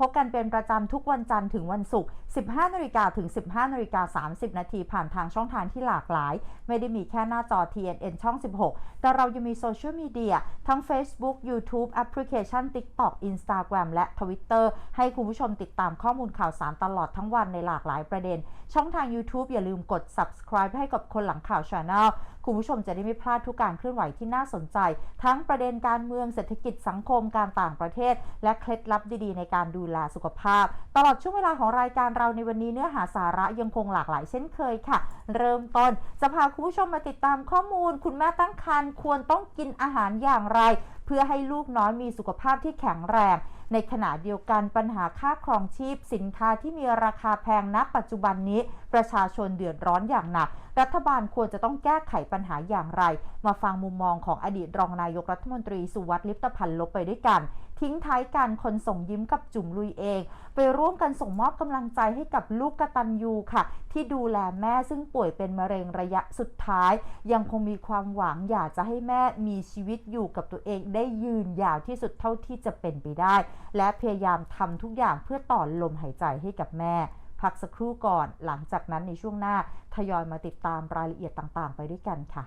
พบกันเป็นประจำทุกวันจันทร์ถึงวันศุกร์ 15นาฬิกาถึง 15นาฬิกา30 นาทีผ่านทางช่องทางที่หลากหลาย ไม่ได้มีแค่หน้าจอ TNN ช่อง 16 แต่เรายังมีโซเชียลมีเดียทั้ง Facebook YouTube แอปพลิเคชัน TikTok Instagram และ Twitter ให้คุณผู้ชมติดตามข้อมูลข่าวสารตลอดทั้งวันในหลากหลายประเด็น ช่องทาง YouTube อย่าลืมกด subscribe ให้กับคนหลังข่าว Channel คุณผู้ชมจะได้ไม่พลาดทุกการเคลื่อนไหวที่น่าสนใจ ทั้งประเด็นการเมืองเศรษฐกิจสังคมการต่างประเทศ และเคล็ดลับดีๆ ในการดูแลสุขภาพ ตลอดช่วงเวลาของรายการเราในวันนี้เนื้อหาสาระยังคงหลากหลายเช่นเคยค่ะ เริ่มต้นจะพาคุณผู้ชมมาติดตามข้อมูล คุณแม่ตั้งครรภ์ควรต้องกินอาหารอย่างไร เพื่อให้ลูกน้อยมีสุขภาพที่แข็งแรงในขณะเดียวกันปัญหาค่าครองชีพ สินค้าที่มีราคาแพงณปัจจุบันนี้ ประชาชนเดือดร้อนอย่างหนัก รัฐบาลควรจะต้องแก้ไขปัญหาอย่างไร มาฟังมุมมองของอดีตรองนายกรัฐมนตรีสุวัสดิ์ลิปตพันธ์ลบไปด้วยกัน ทิ้งท้ายกันคนส่งยิ้มกับจุ่มลุยเอง ไปร่วมกันส่งมอบกำลังใจให้กับลูกกตัญญูค่ะ ที่ดูแลแม่ซึ่งป่วยเป็นมะเร็งระยะสุดท้าย ยังคงมีความหวังอยากจะให้แม่มีชีวิตอยู่กับตัวเองได้ยืนยาวที่สุดเท่าที่จะเป็นไปได้ และพยายามทำทุกอย่างเพื่อต่อลมหายใจให้กับแม่ พักสักครู่ก่อน หลังจากนั้นในช่วงหน้าทยอยมาติดตามรายละเอียดต่างๆ ไปด้วยกันค่ะ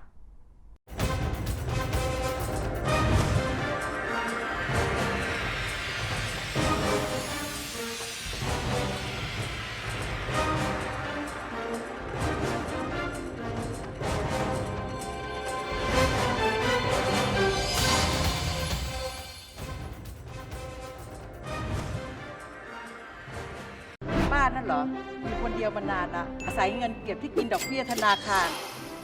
เหรออยู่คนเดียวมานานละอาศัยเงินเก็บที่กินดอกเบี้ยธนาคาร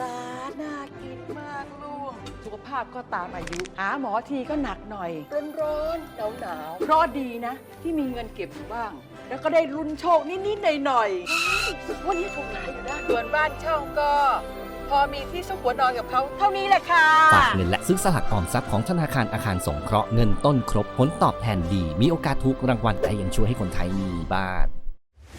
ตาน่ากินมากลูก สุขภาพก็ตามอายุ หาหมอทีก็หนักหน่อย ร้อนร้อนหนาวหนาวๆเพราะดีนะ ที่มีเงินเก็บอยู่บ้าง แล้วก็ได้ลุ้นโชคนิดๆหน่อยๆวันนี้ถูกหลายอยู่นะส่วนบ้านเช่าก็ พอมีที่ซุกหัวนอนกับเขาเท่านี้แหละค่ะ ฝากเงินและซื้อสลากออมทรัพย์ของธนาคารอาคารสงเคราะห์เงินต้นครบผลตอบแทนดี มีโอกาสถูกรางวัลแต่ยังช่วยให้คนไทยมีบ้าน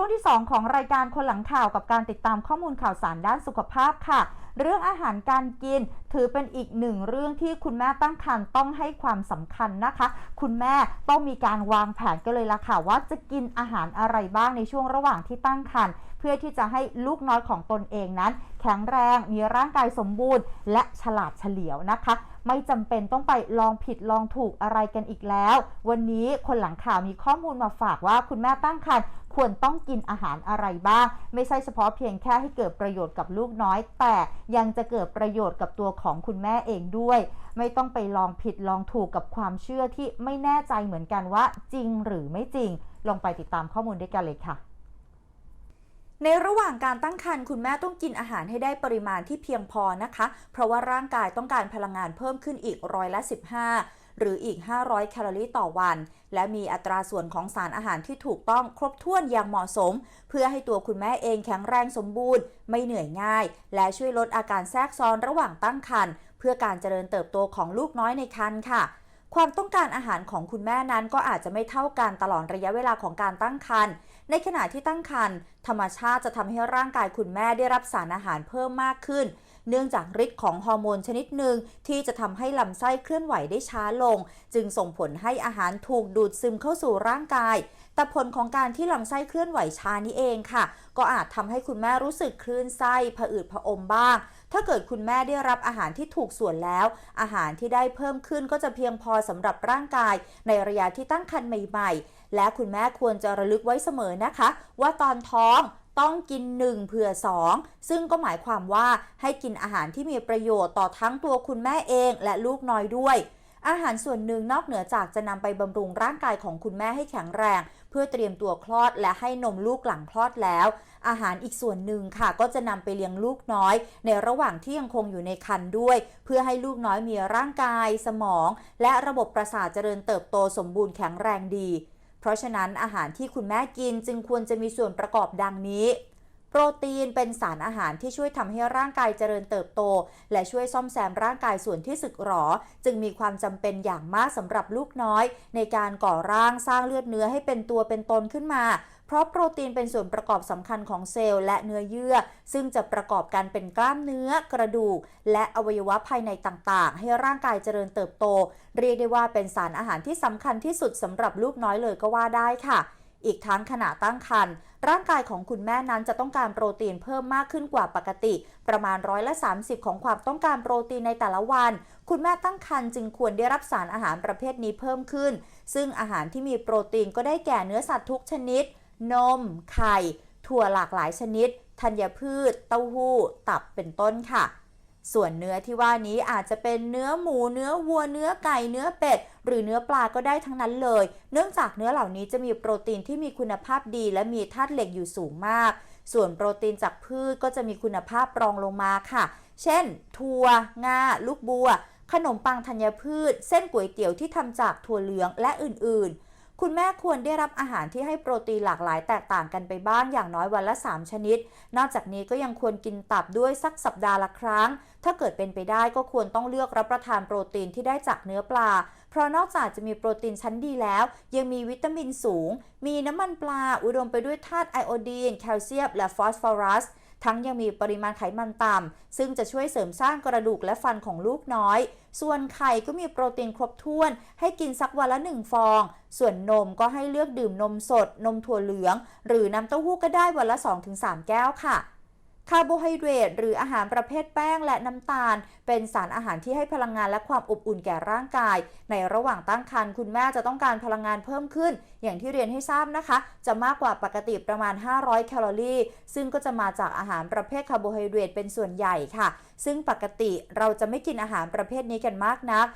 ช่วงที่ 2 ของรายการคนหลังข่าวกับการติดตามข้อมูลข่าวสารด้านสุขภาพค่ะ เรื่องอาหารการกินถือเป็นอีกหนึ่งเรื่องที่คุณแม่ตั้งครรภ์ต้องให้ความสำคัญนะคะ คุณแม่ต้องมีการวางแผนกันเลยละค่ะ ว่าจะกินอาหารอะไรบ้างในช่วงระหว่างที่ตั้งครรภ์เพื่อที่จะให้ลูกน้อยของตนเองนั้น แข็งแรงมีร่างกายสมบูรณ์ และฉลาดเฉลียวนะคะ ไม่จำเป็นต้องไปลองผิดลองถูกอะไรกันอีกแล้ว วันนี้คนหลังข่าวมีข้อมูลมาฝากว่าคุณแม่ตั้งครรภ์ ควรต้องกินอาหารอะไรบ้าง ไม่ใช่เฉพาะเพียงแค่ให้เกิดประโยชน์กับลูกน้อย แต่ยังจะเกิดประโยชน์กับตัวของคุณแม่เองด้วย ไม่ต้องไปลองผิดลองถูกกับความเชื่อที่ไม่แน่ใจเหมือนกันว่า จริงหรือไม่จริง ลองไปติดตามข้อมูลด้วยกันเลยค่ะในระหว่างการตั้งครรภ์คุณแม่ต้องกินอาหารให้ได้ปริมาณที่เพียงพอนะคะ เพราะว่าร่างกายต้องการพลังงานเพิ่มขึ้นอีกร้อยละ 15 หรืออีก 500 แคลอรี่ต่อวัน และมีอัตราส่วนของสารอาหารที่ถูกต้องครบถ้วนอย่างเหมาะสม เพื่อให้ตัวคุณแม่เองแข็งแรงสมบูรณ์ ไม่เหนื่อยง่าย และช่วยลดอาการแทรกซ้อนระหว่างตั้งครรภ์เพื่อการเจริญเติบโตของลูกน้อยในครรภ์ค่ะความต้องการอาหารของคุณแม่นั้นก็อาจจะไม่เท่ากันตลอดระยะเวลาของการตั้งครรภ์ ในขณะที่ตั้งครรภ์ธรรมชาติจะทำให้ร่างกายคุณแม่ได้รับสารอาหารเพิ่มมากขึ้น เนื่องจากฤทธิ์ของฮอร์โมนชนิดหนึ่งที่จะทำให้ลำไส้เคลื่อนไหวได้ช้าลง จึงส่งผลให้อาหารถูกดูดซึมเข้าสู่ร่างกาย แต่ผลของการที่ลำไส้เคลื่อนไหวช้านี้เองค่ะ ก็อาจทำให้คุณแม่รู้สึกคลื่นไส้ผะอืดผะอมบ้าง ถ้าเกิดคุณแม่ได้รับอาหารที่ถูกส่วนแล้ว อาหารที่ได้เพิ่มขึ้นก็จะเพียงพอสำหรับร่างกาย ในระยะที่ตั้งครรภ์ใหม่ ๆ และคุณแม่ควรจะระลึกไว้เสมอนะคะ ว่าตอนท้อง ต้องกิน 1 เผื่อ 2 ซึ่งก็หมายความว่าให้กินอาหารที่มีประโยชน์ต่อทั้งตัวคุณแม่เองและลูกน้อยด้วยอาหารส่วนหนึ่งนอกเหนือจากจะนำไปบำรุงร่างกายของคุณแม่ให้แข็งแรง เพื่อเตรียมตัวคลอดและให้นมลูกหลังคลอดแล้ว อาหารอีกส่วนหนึ่งค่ะ ก็จะนำไปเลี้ยงลูกน้อย ในระหว่างที่ยังคงอยู่ในครรภ์ด้วย เพื่อให้ลูกน้อยมีร่างกาย สมอง และระบบประสาทเจริญเติบโตสมบูรณ์แข็งแรงดี เพราะฉะนั้นอาหารที่คุณแม่กินจึงควรจะมีส่วนประกอบดังนี้ โปรตีนเป็นสารอาหารที่ช่วยทำให้ร่างกายเจริญเติบโต และช่วยซ่อมแซมร่างกายส่วนที่สึกหรอ จึงมีความจำเป็นอย่างมากสำหรับลูกน้อย ในการก่อร่างสร้างเลือดเนื้อให้เป็นตัวเป็นตนขึ้นมา เพราะโปรตีนเป็นส่วนประกอบสำคัญของเซลล์และเนื้อเยื่อ ซึ่งจะประกอบกันเป็นกล้ามเนื้อ กระดูก และอวัยวะภายในต่างๆ ให้ร่างกายเจริญเติบโต เรียกได้ว่าเป็นสารอาหารที่สำคัญที่สุดสำหรับลูกน้อยเลยก็ว่าได้ค่ะอีกทั้งขณะตั้งครรภ์ร่างกายของคุณแม่นั้นจะต้องการโปรตีนเพิ่มมากขึ้นกว่าปกติ ประมาณร้อยละ 30 ของความต้องการโปรตีนในแต่ละวัน คุณแม่ตั้งครรภ์จึงควรได้รับสารอาหารประเภทนี้เพิ่มขึ้น ซึ่งอาหารที่มีโปรตีนก็ได้แก่เนื้อสัตว์ทุกชนิด นม ไข่ ถั่วหลากหลายชนิด ธัญพืช เต้าหู้ ตับเป็นต้นค่ะ ส่วนเนื้อที่ว่านี้อาจจะเป็นเนื้อหมู เนื้อวัว เนื้อไก่ เนื้อเป็ด หรือเนื้อปลาก็ได้ทั้งนั้นเลย เนื่องจากเนื้อเหล่านี้จะมีโปรตีนที่มีคุณภาพดี และมีธาตุเหล็กอยู่สูงมาก ส่วนโปรตีนจากพืชก็จะมีคุณภาพรองลงมาค่ะ เช่น ถั่ว งา ลูกบัว ขนมปังธัญพืช เส้นก๋วยเตี๋ยวที่ทำจากถั่วเหลืองและอื่นๆ คุณแม่ควรได้รับอาหารที่ให้โปรตีนหลากหลายแตกต่างกันไปบ้างอย่างน้อยวันละ 3 ชนิด นอกจากนี้ก็ยังควรกินตับด้วยสักสัปดาห์ละครั้ง ถ้าเกิดเป็นไปได้ก็ควรต้องเลือกรับประทานโปรตีนที่ได้จากเนื้อปลา เพราะนอกจากจะมีโปรตีนชั้นดีแล้ว ยังมีวิตามินสูง มีน้ำมันปลา อุดมไปด้วยธาตุไอโอดีน แคลเซียม และฟอสฟอรัส ทั้งยังมีปริมาณไขมันต่ำซึ่งจะช่วยเสริมสร้างกระดูกและฟันของลูกน้อย ส่วนไข่ก็มีโปรตีนครบถ้วน ให้กินสักวันละ 1 ฟอง ส่วนนมก็ให้เลือกดื่มนมสด นมถั่วเหลือง หรือน้ำเต้าหู้ก็ได้วันละ 2-3 แก้วค่ะ คาร์โบไฮเดรตหรืออาหารประเภทแป้งและน้ำตาล เป็นสารอาหารที่ให้พลังงานและความอบอุ่นแก่ร่างกาย ในระหว่างตั้งครรภ์คุณแม่จะต้องการพลังงานเพิ่มขึ้น อย่างที่เรียนให้ทราบนะคะ จะมากกว่าปกติประมาณ 500 แคลอรี่ ซึ่งก็จะมาจากอาหารประเภทคาร์โบไฮเดรตเป็นส่วนใหญ่ค่ะ ซึ่งปกติเราจะไม่กินอาหารประเภทนี้กันมากนัก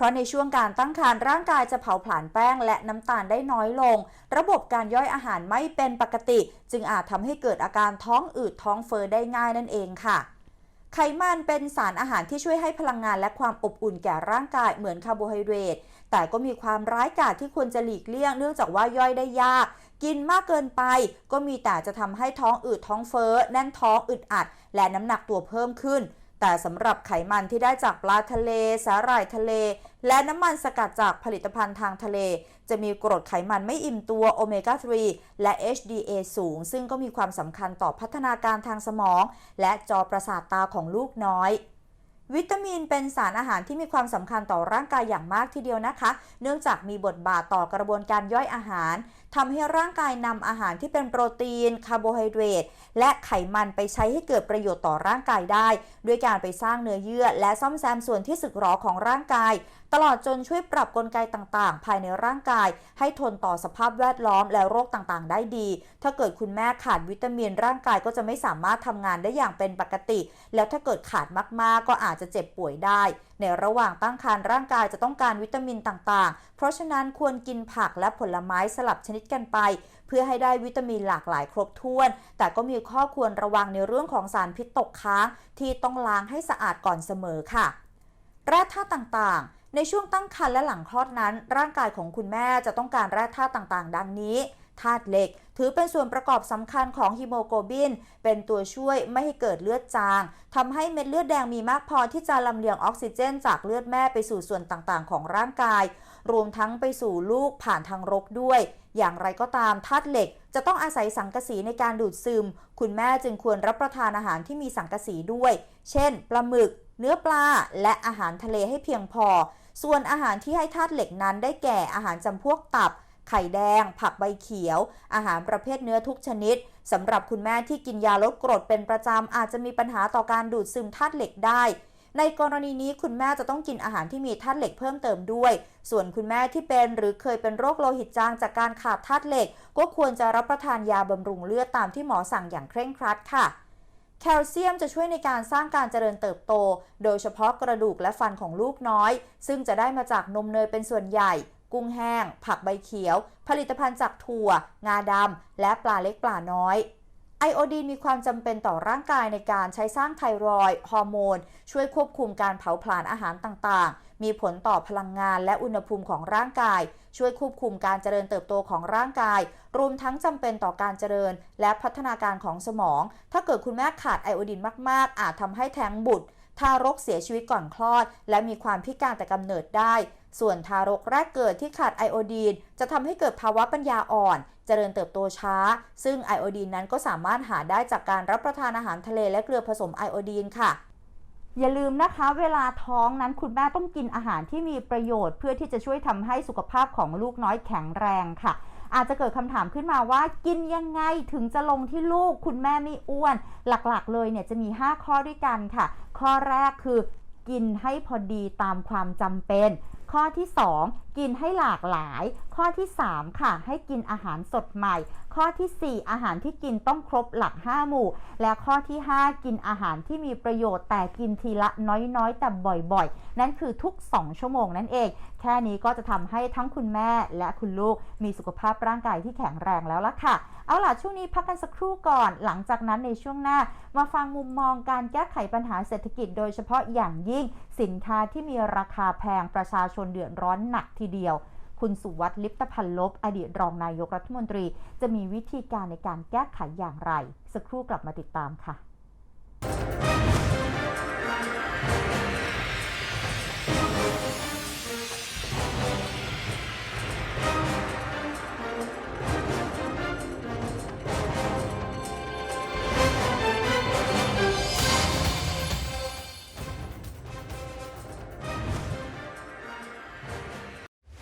ราะในช่วงการตั้งครรภ์ร่างกายจะเผาผลาญแป้งและน้ำตาลได้น้อยลง ระบบการย่อยอาหารไม่เป็นปกติ จึงอาจทำให้เกิดอาการท้องอืดท้องเฟ้อได้ง่ายนั่นเองค่ะไขมันเป็นสารอาหารที่ช่วยให้พลังงานและความอบอุ่นแก่ร่างกายเหมือนคาร์โบไฮเดรต แต่ก็มีความร้ายกาจที่ควรจะหลีกเลี่ยงเนื่องจากว่าย่อยได้ยาก กินมากเกินไป ก็มีแต่จะทำให้ท้องอืดท้องเฟ้อ แน่นท้องอึดอัด และน้ำหนักตัวเพิ่มขึ้น แต่สำหรับไขมันที่ได้จากปลาทะเล สาหร่ายทะเล และน้ำมันสกัดจากผลิตภัณฑ์ทางทะเล จะมีกรดไขมันไม่อิ่มตัวโอเมก้า 3 และ HDA สูง ซึ่งก็มีความสำคัญต่อพัฒนาการทางสมอง และจอประสาทตาของลูกน้อย วิตามินเป็นสารอาหารที่มีความสำคัญต่อร่างกายอย่างมากทีเดียวนะคะ เนื่องจากมีบทบาทต่อกระบวนการย่อยอาหารทำให้ร่างกายนำอาหารที่เป็นโปรตีน คาร์โบไฮเดรต และไขมันไปใช้ให้เกิดประโยชน์ต่อร่างกายได้ ด้วยการไปสร้างเนื้อเยื่อ และซ่อมแซมส่วนที่สึกหรอของร่างกาย ตลอดจนช่วยปรับกลไกต่างๆ ภายในร่างกาย ให้ทนต่อสภาพแวดล้อมและโรคต่างๆ ได้ดี ถ้าเกิดคุณแม่ขาดวิตามินร่างกายก็จะไม่สามารถทำงานได้อย่างเป็นปกติ แล้วถ้าเกิดขาดมากๆ ก็อาจจะเจ็บป่วยได้ ในระหว่างตั้งครรภ์ร่างกายจะต้องการวิตามินต่างๆ เพราะฉะนั้นควรกินผักและผลไม้สลับชนิดกันไป เพื่อให้ได้วิตามินหลากหลายครบถ้วน แต่ก็มีข้อควรระวังในเรื่องของสารพิษตกค้างที่ต้องล้างให้สะอาดก่อนเสมอค่ะแร่ธาตุต่างๆ ในช่วงตั้งครรภ์และหลังคลอดนั้น ร่างกายของคุณแม่จะต้องการแร่ธาตุต่างๆ ดังนี้ธาตุเหล็ก ถือเป็นส่วนประกอบสำคัญของฮีโมโกลบิน เป็นตัวช่วยไม่ให้เกิดเลือดจางทำให้เม็ดเลือดแดงมีมากพอที่จะลำเลียงออกซิเจน จากเลือดแม่ไปสู่ส่วนต่างๆ ของร่างกาย รวมทั้งไปสู่ลูกผ่านทางรกด้วย อย่างไรก็ตามธาตุเหล็ก จะต้องอาศัยสังกะสีในการดูดซึม คุณแม่จึงควรรับประทานอาหารที่มีสังกะสีด้วย เช่นปลาหมึก เนื้อปลาและอาหารทะเลให้เพียงพอ ส่วนอาหารที่ให้ธาตุเหล็กนั้นได้แก่อาหารจำพวกตับ ไข่แดง ผักใบเขียว อาหารประเภทเนื้อทุกชนิดสำหรับคุณแม่ที่กินยาลดกรดเป็นประจำอาจจะมีปัญหาต่อการดูดซึมธาตุเหล็กได้ในกรณีนี้คุณแม่จะต้องกินอาหารที่มีธาตุเหล็กเพิ่มเติมด้วย ส่วนคุณแม่ที่เป็นหรือเคยเป็นโรคโลหิตจางจากการขาดธาตุเหล็ก ก็ควรจะรับประทานยาบำรุงเลือดตามที่หมอสั่งอย่างเคร่งครัดค่ะ แคลเซียมจะช่วยในการสร้างการเจริญเติบโต โดยเฉพาะกระดูกและฟันของลูกน้อย ซึ่งจะได้มาจากนมเนยเป็นส่วนใหญ่ กุ้งแห้ง ผักใบเขียว ผลิตภัณฑ์จากถั่ว งาดำ และปลาเล็กปลาน้อยไอโอดีนมีความจำเป็นต่อร่างกายในการใช้สร้างไทรอยด์ฮอร์โมน ช่วยควบคุมการเผาผลาญอาหารต่างๆ มีผลต่อพลังงานและอุณหภูมิของร่างกาย ช่วยควบคุมการเจริญเติบโตของร่างกาย รวมทั้งจำเป็นต่อการเจริญ และพัฒนาการของสมอง ถ้าเกิดคุณแม่ขาดไอโอดีนมาก ๆ อาจทำให้แท้งบุตรทารกเสียชีวิตก่อนคลอด และมีความพิการแต่กำเนิดได้ ส่วนทารกแรกเกิดที่ขาดไอโอดีน จะทำให้เกิดภาวะปัญญาอ่อน เจริญเติบโตช้า ซึ่งไอโอดีนนั้นก็สามารถหาได้จากการรับประทานอาหารทะเลและเกลือผสมไอโอดีนค่ะ อย่าลืมนะคะ เวลาท้องนั้นคุณแม่ต้องกินอาหารที่มีประโยชน์ เพื่อที่จะช่วยทำให้สุขภาพของลูกน้อยแข็งแรงค่ะ อาจจะเกิดคำถามขึ้นมาว่ากินยังไงถึงจะลงที่ลูกคุณแม่ไม่อ้วน หลักๆ เลยเนี่ยจะมี 5 ข้อด้วยกันค่ะ ข้อแรกคือกินให้พอดีตามความจำเป็น ข้อที่ 2 กินให้หลากหลาย ข้อที่ 3 ค่ะ ให้กินอาหารสดใหม่ ข้อทีสี่ 4 อาหารที่กินต้องครบหลัก 5 หมู่ และข้อที่ 5 กินอาหารที่มีประโยชน์แต่กินทีละน้อยๆ แต่บ่อยๆ นั่นคือทุก 2 ชั่วโมงนั่นเอง แค่นี้ก็จะทำให้ทั้งคุณแม่และคุณลูกมีสุขภาพร่างกายที่แข็งแรงแล้วล่ะค่ะ เอาล่ะช่วงนี้พักกันสักครู่ก่อน หลังจากนั้นในช่วงหน้า มาฟังมุมมองการแก้ไขปัญหาเศรษฐกิจ โดยเฉพาะอย่างยิ่ง สินค้าที่มีราคาแพงประชาชนเดือดร้อนหนักทีเดียว คุณสุวัสดิ์ลิปตพันลบ อดีตรองนายกรัฐมนตรี จะมีวิธีการในการแก้ไขอย่างไร สักครู่กลับมาติดตามค่ะ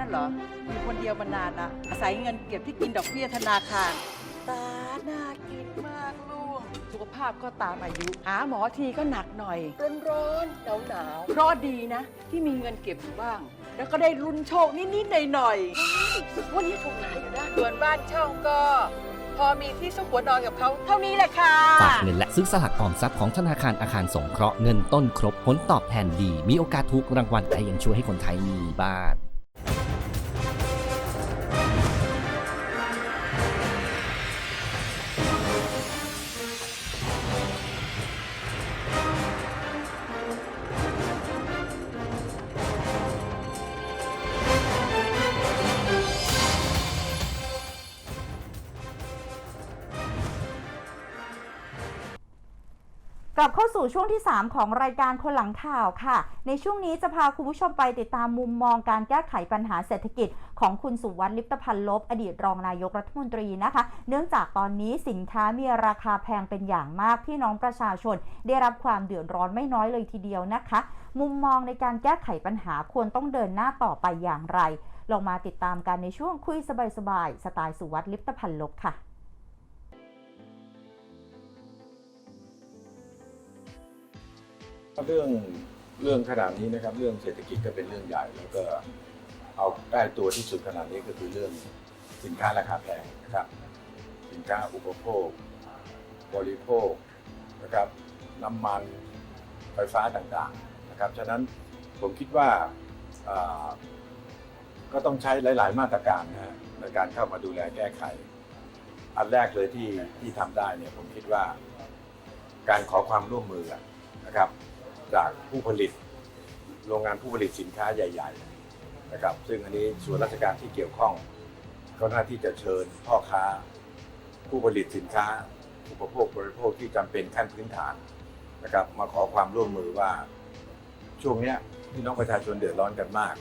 นั่นเหรอ อยู่คนเดียวมานานละอาศัยเงินเก็บที่กินดอกเบี้ยธนาคาร ตาน่ากินมากลูก สุขภาพก็ตามอายุ หาหมอทีก็หนักหน่อย ร้อนร้อนหนาวหนาวๆเพราะดีนะ ที่มีเงินเก็บอยู่บ้าง แล้วก็ได้ลุ้นโชคนิดๆหน่อยๆวันนี้ถูกหลายอยู่นะส่วนบ้านเช่าก็ พอมีที่ซุกหัวนอนกับเขาเท่านี้แหละค่ะ ฝากเงินและซื้อสลากออมทรัพย์ของธนาคารอาคารสงเคราะห์เงินต้นครบผลตอบแทนดี มีโอกาสถูกรางวัลแต่ยังช่วยให้คนไทยมีบ้าน กลับเข้าสู่ช่วงที่ 3 ของรายการคนหลังข่าวค่ะ ในช่วงนี้จะพาคุณผู้ชมไปติดตามมุมมองการแก้ไขปัญหาเศรษฐกิจ ของคุณสุวัสดิ์ลิปตพันลบอดีตรองนายกรัฐมนตรีนะคะ เนื่องจากตอนนี้สินค้ามีราคาแพงเป็นอย่างมากพี่น้องประชาชน ได้รับความเดือดร้อนไม่น้อยเลยทีเดียวนะคะ มุมมองในการแก้ไขปัญหาควรต้องเดินหน้าต่อไปอย่างไรลองมาติดตามกันในช่วงคุยสบายๆสไตล์สุวัสดิ์ลิปตพันลบค่ะ เรื่องเรื่องขนาดนี้นะครับ เรื่องเศรษฐกิจก็เป็นเรื่องใหญ่ แล้วก็เอาใกล้ตัวที่สุดขนาดนี้ก็คือเรื่องสินค้าราคาแพงนะครับ สินค้าอุปโภค บริโภคนะครับน้ำมันไฟฟ้าต่างๆนะครับฉะนั้นผมคิดว่าก็ต้องใช้หลาย ๆ มาตรการนะฮะในการเข้ามาดูแลแก้ไข อันแรกเลยที่ที่ทำได้เนี่ยผมคิดว่า การขอความร่วมมือนะครับ จากผู้ผลิต โรงงานผู้ผลิตสินค้าใหญ่ ๆ นะครับ ซึ่งอันนี้ส่วนราชการที่เกี่ยวข้อง ก็หน้าที่จะเชิญพ่อค้า ผู้ผลิตสินค้าอุปโภคบริโภคที่จำเป็นขั้นพื้นฐานนะครับ มาขอความร่วมมือว่า ช่วงเนี้ยพี่น้องประชาชนเดือดร้อนกันมาก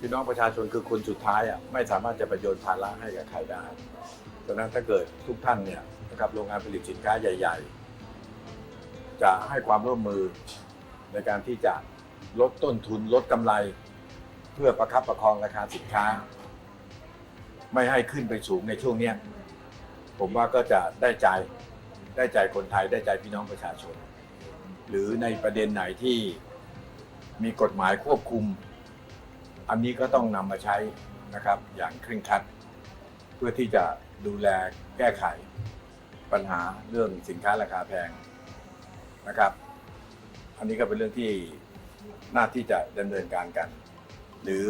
พี่น้องประชาชนคือคนสุดท้ายอะไม่สามารถจะประโยชน์ภาระให้กับใครได้ดังนั้นถ้าเกิดทุกท่านเนี่ยนะครับโรงงานผลิตสินค้าใหญ่ ๆ จะให้ความร่วมมือ ในการที่จะลดต้นทุนลดกำไร เพื่อประคับประคองราคาสินค้า ไม่ให้ขึ้นไปสูงในช่วงเนี้ยผมว่าก็จะได้ใจได้ใจคนไทยได้ใจพี่น้องประชาชน หรือในประเด็นไหนที่มีกฎหมายควบคุม อันนี้ก็ต้องนำมาใช้นะครับ อย่างเคร่งครัด เพื่อที่จะดูแลแก้ไขปัญหาเรื่องสินค้าราคาแพงนะครับ อันนี้ก็เป็นเรื่องที่น่าที่จะดำเนินการกัน หรือ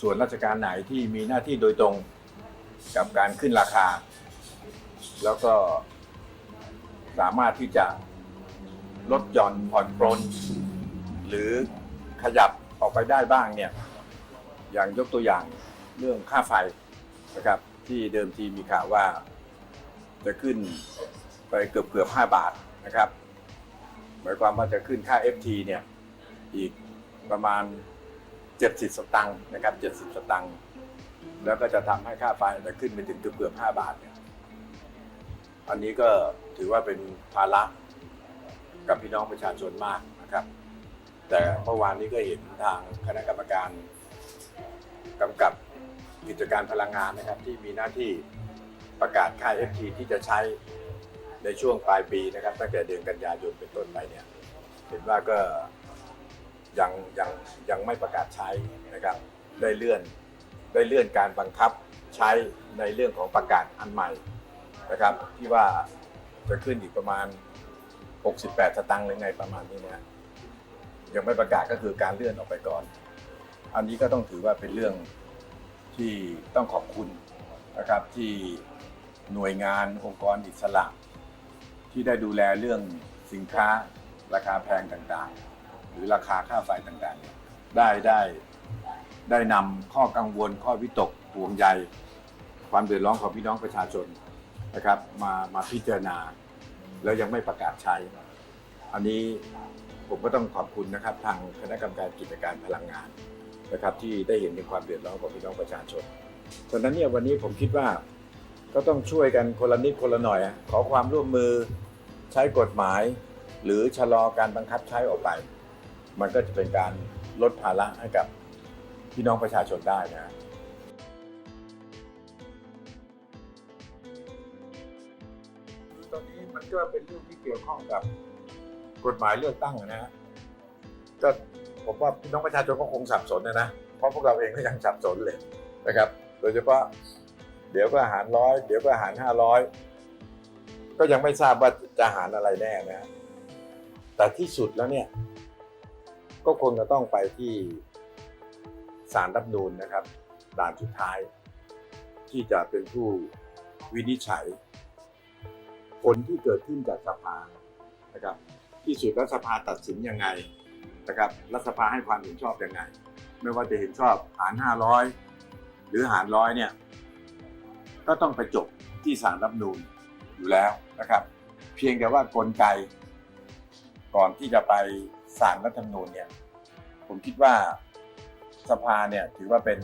ส่วนราชการไหนที่มีหน้าที่โดยตรงกับการขึ้นราคา แล้วก็สามารถที่จะลดหย่อนผ่อนปรนหรือขยับออกไปได้บ้างเนี่ยอย่างยกตัวอย่างเรื่องค่าไฟนะครับที่เดิมทีมีข่าวว่าจะขึ้นไปเกือบเกือบ5บาทนะครับ หมายความว่าจะขึ้นค่า FT เนี่ยอีกประมาณ 70 สตังค์นะครับ 70 สตังค์แล้วก็จะทำให้ค่าไฟจะขึ้นไปถึงเกือบเกือบ5บาทเนี่ยอันนี้ก็ถือว่าเป็นภาระกับพี่น้องประชาชนมากนะครับ แต่เมื่อวานนี้ก็เห็นทางคณะกรรมการกำกับกิจการพลังงานนะครับที่มีหน้าที่ประกาศค่า FT ที่จะใช้ ในช่วงปลายปีนะครับ ตั้งแต่เดือนกันยายนเป็นต้นไปเนี่ยเห็นว่าก็ยังยังยังไม่ประกาศใช้นะครับ ได้เลื่อนได้เลื่อนการบังคับใช้ในเรื่องของประกาศอันใหม่นะครับ ที่ว่าจะขึ้นอีกประมาณ 68 สตางค์หรือไงประมาณนี้นะยังไม่ประกาศก็คือการเลื่อนออกไปก่อน อันนี้ก็ต้องถือว่าเป็นเรื่องที่ต้องขอบคุณนะครับที่หน่วยงานองค์กรอิสระ ที่ได้ดูแลเรื่องสินค้าราคาแพงต่างๆ หรือราคาค่าไฟต่างๆ ได้ได้ได้นำข้อกังวลข้อวิตกห่วงใยความเดือดร้อนของพี่น้องประชาชนนะครับ มามาพิจารณา แล้วยังไม่ประกาศใช้ อันนี้ผมก็ต้องขอบคุณนะครับ ทางคณะกรรมการกิจการพลังงานนะครับ ที่ได้เห็นถึงความเดือดร้อนของพี่น้องประชาชนฉะนั้นเนี่ยวันนี้ผมคิดว่า ก็ต้องช่วยกันคนละนิดคนละหน่อย ขอความร่วมมือใช้กฎหมาย หรือชะลอการบังคับใช้ออกไป มันก็จะเป็นการลดภาระให้กับพี่น้องประชาชนได้นะตอนนี้มันก็เป็นเรื่องที่เกี่ยวข้องกับกฎหมายเลือกตั้งนะฮะก็ผมว่าพี่น้องประชาชนก็คงสับสนนะนะ เพราะพวกเราเองก็ยังสับสนเลยนะครับ โดยเฉพาะ เดี๋ยวก็หารร้อยเดี๋ยวก็หารห้าร้อยก็ยังไม่ทราบว่าจะหารอะไรแน่นะแต่ที่สุดแล้วเนี่ย ก็คงจะต้องไปที่ศาลรัฐธรรมนูญนะครับด่านสุดท้าย ที่จะเป็นผู้วินิจฉัย ผลที่เกิดขึ้นจากสภานะครับ ที่สุดแล้วสภาตัดสินยังไงนะครับรัฐสภาให้ความเห็นชอบยังไง ไม่ว่าจะเห็นชอบหาร 500 หรือหารร้อยเนี่ย ก็ต้องไปจบที่ศาลรัฐนูญอยู่แล้วนะครับ เพียงแต่ว่ากลไก ก่อนที่จะไปศาลรัฐธรรมนูญเนี่ย ผมคิดว่าสภาเนี่ยถือว่าเป็น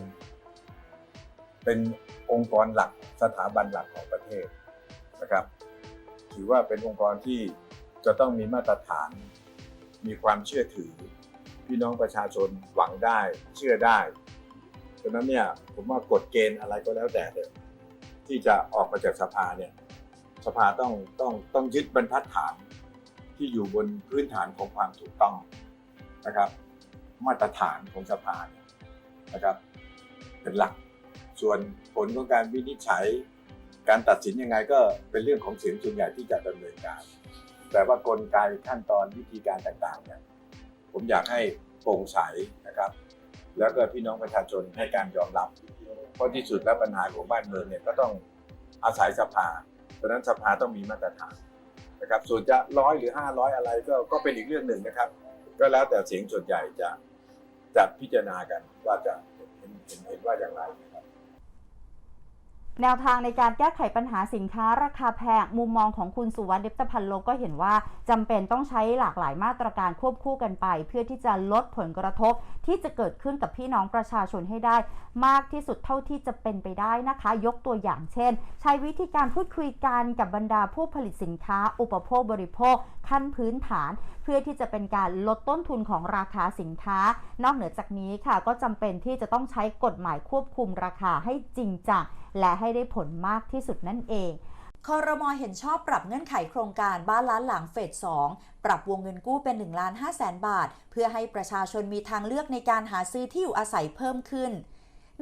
เป็นองค์กรหลักสถาบันหลักของประเทศนะครับ ถือว่าเป็นองค์กรที่จะต้องมีมาตรฐาน มีความเชื่อถือ พี่น้องประชาชนหวังได้ เชื่อได้ฉะนั้นเนี่ยผมว่ากฎเกณฑ์อะไรก็แล้วแต่เถอะ ที่จะออกมาจากสภาเนี่ยสภาต้องต้องต้องยึดบรรทัดฐานที่อยู่บนพื้นฐานของความถูกต้องนะครับ มาตรฐานของสภาเนี่ยนะครับเป็นหลักส่วนผลของการวินิจฉัย การตัดสินยังไงก็เป็นเรื่องของเสียงส่วนใหญ่ที่จะดำเนินการ แต่ว่ากลไกขั้นตอนวิธีการต่างๆเนี่ยผมอยากให้โปร่งใสนะครับ แล้วก็พี่น้องประชาชนให้การยอมรับ เพราะที่สุดแล้วปัญหาของบ้านเมืองเนี่ยก็ต้องอาศัยสภา เพราะนั้นสภาต้องมีมาตรฐานนะครับ ส่วนจะร้อยหรือห้าร้อยอะไรก็ก็เป็นอีกเรื่องหนึ่งนะครับ ก็แล้วแต่เสียงส่วนใหญ่จะจะพิจารณากันว่าจะเห็นเห็นว่าอย่างไร แนวทางในการแก้ไขปัญหาสินค้าราคาแพงมุมมองของคุณสุวัสดิ์เดบตพันโลก็เห็นว่าจำเป็นต้องใช้หลากหลายมาตรการควบคู่กันไป เพื่อที่จะลดผลกระทบ ที่จะเกิดขึ้นกับพี่น้องประชาชนให้ได้ มากที่สุดเท่าที่จะเป็นไปได้นะคะ ยกตัวอย่างเช่น ใช้วิธีการพูดคุยกันกับบรรดาผู้ผลิตสินค้า อุปโภคบริโภค ขั้นพื้นฐาน เพื่อที่จะเป็นการลดต้นทุนของราคาสินค้า นอกเหนือจากนี้ค่ะก็จำเป็นที่จะต้องใช้กฎหมายควบคุมราคาให้จริงจัง และให้ได้ผลมากที่สุดนั่นเองคอรมอเห็นชอบปรับเงื่อนไขโครงการบ้านล้านหลังเฟส 2 ปรับวงเงินกู้เป็น1ล้าน5แสนบาท เพื่อให้ประชาชนมีทางเลือกในการหาซื้อที่อยู่อาศัยเพิ่มขึ้น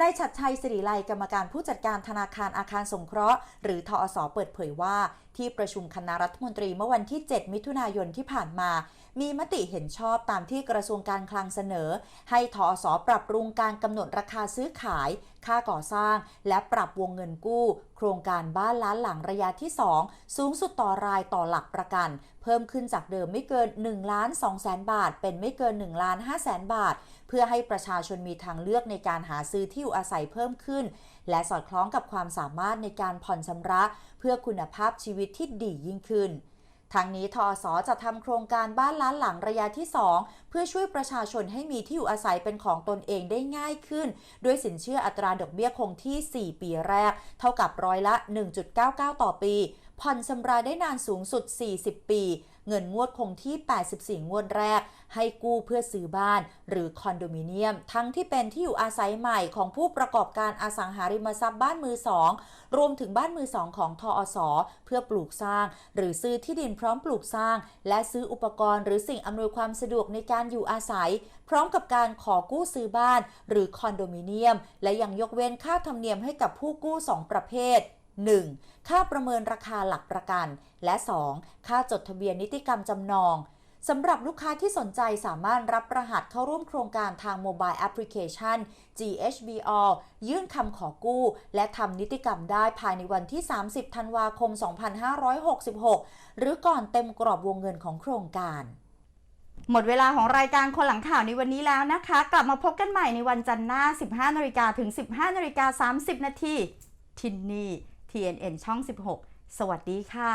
นายชัดชัยสิริไลกรรมการผู้จัดการธนาคารอาคารสงเคราะห์ หรือทอสเปิดเผยว่า ที่ประชุมคณะรัฐมนตรีเมื่อวันที่ 7 มิถุนายนที่ผ่านมา มีมติเห็นชอบตามที่กระทรวงการคลังเสนอ ให้ทอสปรับปรุงการกำหนดราคาซื้อขาย ค่าก่อสร้าง และปรับวงเงินกู้ โครงการบ้านล้านหลังระยะที่ 2 สูงสุดต่อรายต่อหลักประกัน เพิ่มขึ้นจากเดิมไม่เกิน1ล้าน2แสนบาท เป็นไม่เกิน1ล้าน5แสนบาท เพื่อให้ประชาชนมีทางเลือกในการหาซื้อที่อยู่อาศัยเพิ่มขึ้น และสอดคล้องกับความสามารถในการผ่อนชำระ เพื่อคุณภาพชีวิตที่ดียิ่งขึ้นทางนี้ทอสจะทำโครงการบ้านล้านหลังระยะที่ 2 เพื่อช่วยประชาชนให้มีที่อยู่อาศัยเป็นของตนเองได้ง่ายขึ้น ด้วยสินเชื่ออัตราดอกเบี้ยคงที่ 4 ปีแรก เท่ากับร้อยละ 1.99 ต่อปี ผ่อนชำระได้นานสูงสุด 40 ปี เงินงวดคงที่ 84 งวดแรก ให้กู้เพื่อซื้อบ้าน หรือคอนโดมิเนียม ทั้งที่เป็นที่อยู่อาศัยใหม่ของผู้ประกอบการอสังหาริมทรัพย์บ้านมือสองรวมถึงบ้านมือสองของทออสเพื่อปลูกสร้าง หรือซื้อที่ดินพร้อมปลูกสร้าง และซื้ออุปกรณ์หรือสิ่งอำนวยความสะดวกในการอยู่อาศัย พร้อมกับการขอกู้ซื้อบ้าน หรือคอนโดมิเนียม และยังยกเว้นค่าธรรมเนียมให้กับผู้กู้ 2 ประเภท 1. ค่าประเมินราคาหลักประกัน และ 2. ค่าจดทะเบียนนิติกรรมจำนองสำหรับลูกค้าที่สนใจสามารถรับรหัสเข้าร่วมโครงการทางโมบายแอปพลิเคชัน GHBL ยื่นคำขอกู้ และทำนิติกรรมได้ภายในวันที่ 30 ธันวาคม 2566 หรือก่อนเต็มกรอบวงเงินของโครงการ หมดเวลาของรายการคนหลังข่าวในวันนี้แล้วนะคะ กลับมาพบกันใหม่ในวันจันทร์หน้า 15นาฬิกาถึง 15นาฬิกา30นาทีที่นี่ TNN ช่อง 16 สวัสดีค่ะ